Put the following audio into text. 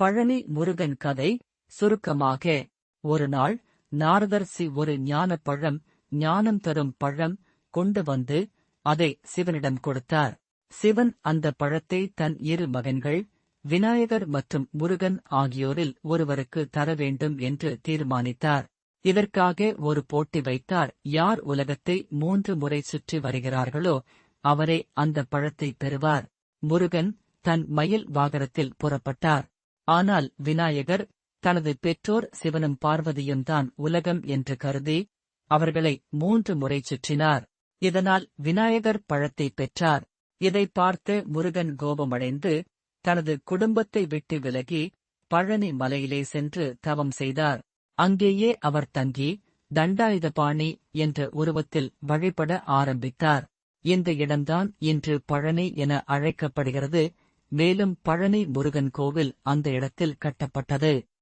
பழனி முருகன் கதை சுருக்கமாக. ஒரு நாள் நாரதர்சி ஒரு ஞான பழம் ஞானம் தரும் பழம் கொண்டு வந்து அதை சிவனிடம் கொடுத்தார். சிவன் அந்த பழத்தை தன் இரு மகன்கள் விநாயகர் மற்றும் முருகன் ஆகியோரில் ஒருவருக்கு தர வேண்டும் என்று தீர்மானித்தார். இதற்காக ஒரு போட்டி வைத்தார். யார் உலகத்தை மூன்று முறை சுற்றி வருகிறார்களோ அவரே அந்த பழத்தை பெறுவார். முருகன் தன் மயில் வாகனத்தில் புறப்பட்டார். ஆனால் விநாயகர் தனது பெற்றோர் சிவனும் பார்வதியும் தான் உலகம் என்று கருதி அவர்களை மூன்று முறை சுற்றினார். இதனால் விநாயகர் பழத்தை பெற்றார். இதை பார்த்து முருகன் கோபமடைந்து தனது குடும்பத்தை விட்டு விலகி பழனி மலையிலே சென்று தவம் செய்தார். அங்கேயே அவர் தங்கி தண்டாயுதபாணி என்ற உருவத்தில் வழிபட ஆரம்பித்தார். இந்த இடம்தான் இன்று பழனி என அழைக்கப்படுகிறது. மேலும் பழனி முருகன் கோவில் அந்த இடத்தில் கட்டப்பட்டது.